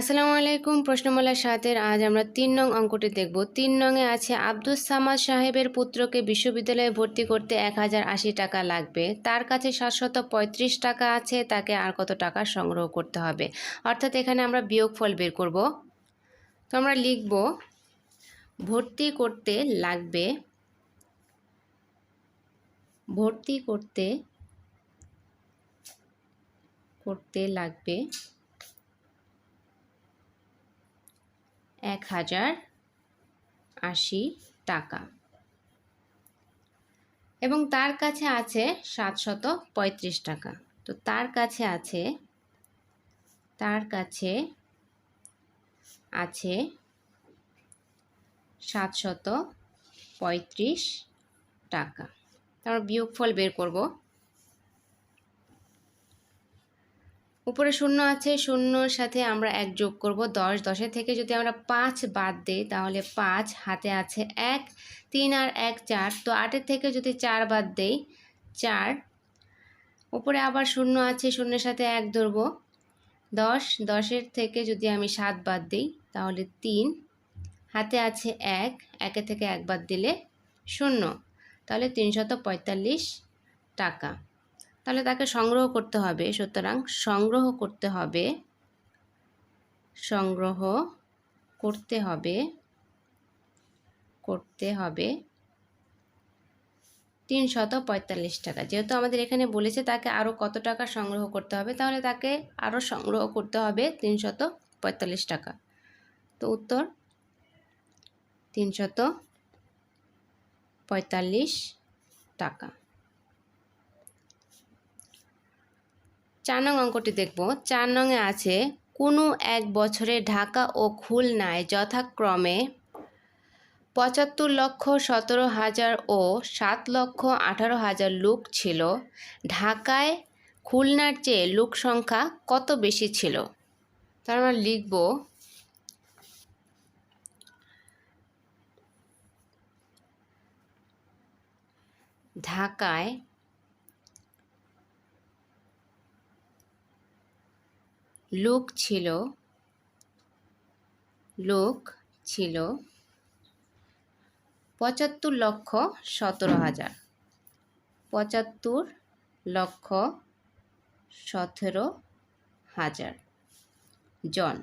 আসসালামু আলাইকুম প্রশ্নমালা সাতের আজ আমরা তিন নং অঙ্কটি দেখব। তিন নংয়ে আছে, আব্দুস সামাদ সাহেবের পুত্রকে বিশ্ববিদ্যালয়ে ভর্তি করতে এক হাজার আশি টাকা লাগবে। তার কাছে সাতশত পঁয়ত্রিশ টাকা আছে, তাকে আর কত টাকা সংগ্রহ করতে হবে? অর্থাৎ এখানে আমরা বিয়োগফল বের করব। তো আমরা লিখব, ভর্তি করতে লাগবে, ভর্তি করতে করতে লাগবে এক হাজার আশি টাকা। এবং তার কাছে আছে সাতশত পঁয়ত্রিশ টাকা। তো তার কাছে আছে, তার কাছে আছে সাতশত পঁয়ত্রিশ টাকা। তারপর বিয়োগফল বের করব। উপরে শূন্য আছে, শূন্যর সাথে আমরা এক যোগ করব দশ। দশের থেকে যদি আমরা পাঁচ বাদ দিই, তাহলে পাঁচ, হাতে আছে এক, তিন আর এক চার। তো আটের থেকে যদি চার বাদ দেই, চার, উপরে আবার শূন্য আছে, শূন্যের সাথে এক ধরব। দশ, দশের থেকে যদি আমি সাত বাদ দিই, তাহলে তিন, হাতে আছে এক একে থেকে এক বাদ দিলে শূন্য। তাহলে তিনশত পঁয়তাল্লিশ টাকা। তাহলে তাকে সংগ্রহ করতে হবে। সুতরাং সংগ্রহ করতে হবে। সংগ্রহ করতে হবে। করতে হবে। তিনশত পঁয়তাল্লিশ টাকা। যেহেতু আমাদের এখানে বলেছে তাকে আরও কত টাকা সংগ্রহ করতে হবে, তাহলে তাকে আরও সংগ্রহ করতে হবে তিনশত পঁয়তাল্লিশ টাকা। তো উত্তর, তিনশত পঁয়তাল্লিশ টাকা। চার নং অঙ্কটি দেখব। চার নংয়ে আছে, কোনো এক বছরে ঢাকা ও খুলনায় যথাক্রমে পঁচাত্তর লক্ষ সতেরো হাজার ও সাত লক্ষ আঠারো হাজার লোক ছিল। ঢাকায় খুলনার চেয়ে লোক সংখ্যা কত বেশি ছিল? তার আমরা লিখব ঢাকায় লোক ছিল লোক ছিল পঁচাত্তর লক্ষ সতেরো হাজার। পঁচাত্তর লক্ষ সতেরো হাজার জন।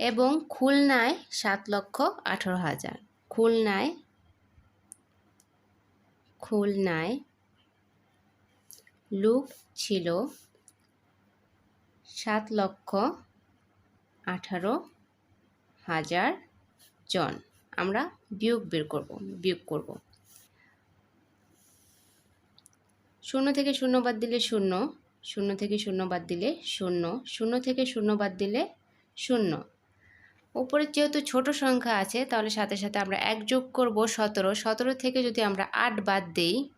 এবং খুলনায় সাত লক্ষ আঠেরো হাজার। খুলনায় খুলনায় লোক ছিল সাত লক্ষ আঠারো হাজার জন। আমরা বিয়োগ বের করব, বিয়োগ করব। শূন্য থেকে শূন্য বাদ দিলে শূন্য শূন্য থেকে শূন্য বাদ দিলে শূন্য শূন্য থেকে শূন্য বাদ দিলে শূন্য। উপরে যেহেতু ছোট সংখ্যা আছে, তাহলে সাথে সাথে আমরা এক যোগ করব সতেরো। সতেরো থেকে যদি আমরা আট বাদ দিই,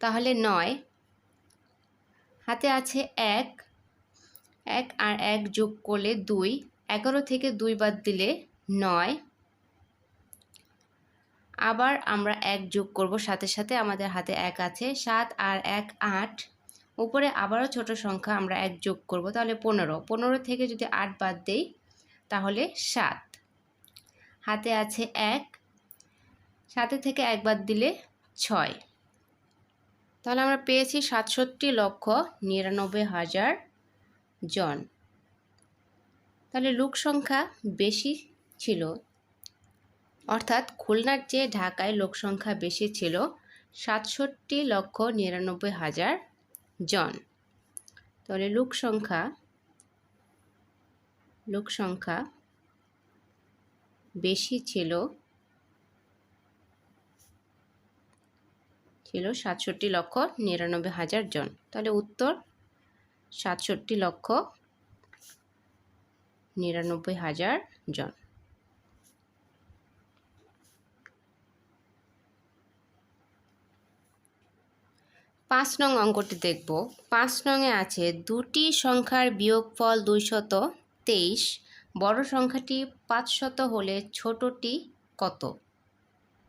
তাহলে নয়। হাতে আছে এক এক আর এক যোগ করলে দুই। এগারো থেকে দুই বাদ দিলে নয়। আবার আমরা এক যোগ করব, সাথে সাথে আমাদের হাতে এক আছে। সাত আর এক আট। উপরে আবারও ছোট সংখ্যা আমরা এক যোগ করব, তাহলে পনেরো। পনেরো থেকে যদি আট বাদ দেই, তাহলে সাত। হাতে আছে এক। সাথে থেকে এক বাদ দিলে ছয়। তাহলে আমরা পেয়েছি সাতষট্টি লক্ষ নিরানব্বই হাজার জন। তাহলে লোক সংখ্যা বেশি ছিল। অর্থাৎ খুলনার চেয়ে ঢাকায় লোক সংখ্যা বেশি ছিল সাতষট্টি লক্ষ নিরানব্বই হাজার জন। তাহলে লোক সংখ্যা লোক সংখ্যা বেশি ছিল ছিল সাতষট্টি লক্ষ নিরানব্বই হাজার জন। তাহলে উত্তর সাতষট্টি লক্ষ নিরানব্বই হাজার জন। পাঁচ নং অঙ্কটি দেখব। পাঁচ নংয়ে আছে দুটি সংখ্যার বিয়োগফল দুইশত তেইশ। বড় সংখ্যাটি পাঁচশত হলে ছোটটি কত?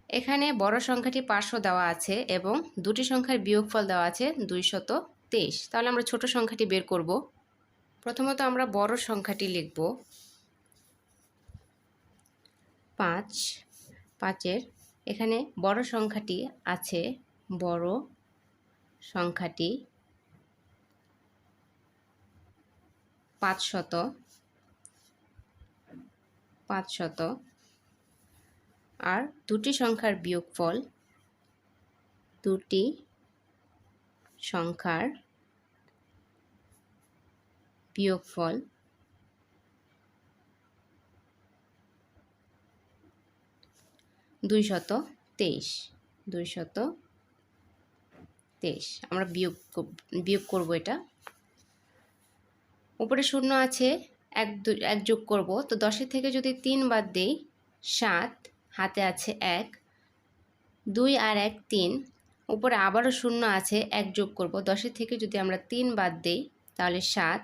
এখানে বড় সংখ্যাটি পাঁচশো দেওয়া আছে এবং দুটি সংখ্যার বিয়োগফল দেওয়া আছে দুইশত তেইশ। তাহলে আমরা ছোট সংখ্যাটি বের করব। প্রথমত আমরা বড় সংখ্যাটি লিখব। পাঁচ। পাঁচের এখানে বড় সংখ্যাটি আছে। বড় সংখ্যাটি পাঁচশত। পাঁচশত। আর দুটি সংখ্যার বিয়োগফল দুটি সংখ্যার বিয়োগফল দুই শত তেইশ। দুই শত তেইশ। আমরা বিয়োগ বিয়োগ করব এটা। উপরে শূন্য আছে, এক দু, এক যোগ করব। তো দশের থেকে যদি তিন বাদ দেই, সাত, হাতে আছে এক, দুই আর এক তিন। উপরে আবারও শূন্য আছে, এক যোগ করব। দশের থেকে যদি আমরা তিন বাদ দেই, তাহলে সাত।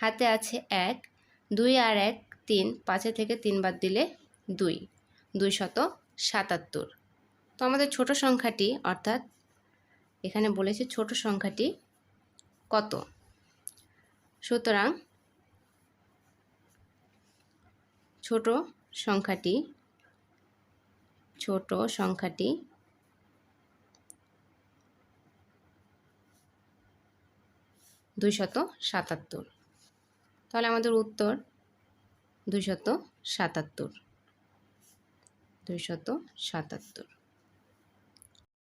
হাতে আছে এক, দুই আর এক, তিন। পাঁচে থেকে তিন বাদ দিলে দুই। দুই শত সাতাত্তর। তো আমাদের ছোট সংখ্যাটি, অর্থাৎ এখানে বলেছে ছোট সংখ্যাটি কত? সুতরাং ছোট সংখ্যাটি ছোট সংখ্যাটি দুইশত সাতাত্তর। তাহলে আমাদের উত্তর দুইশত সাতাত্তর। দুইশত সাতাত্তর।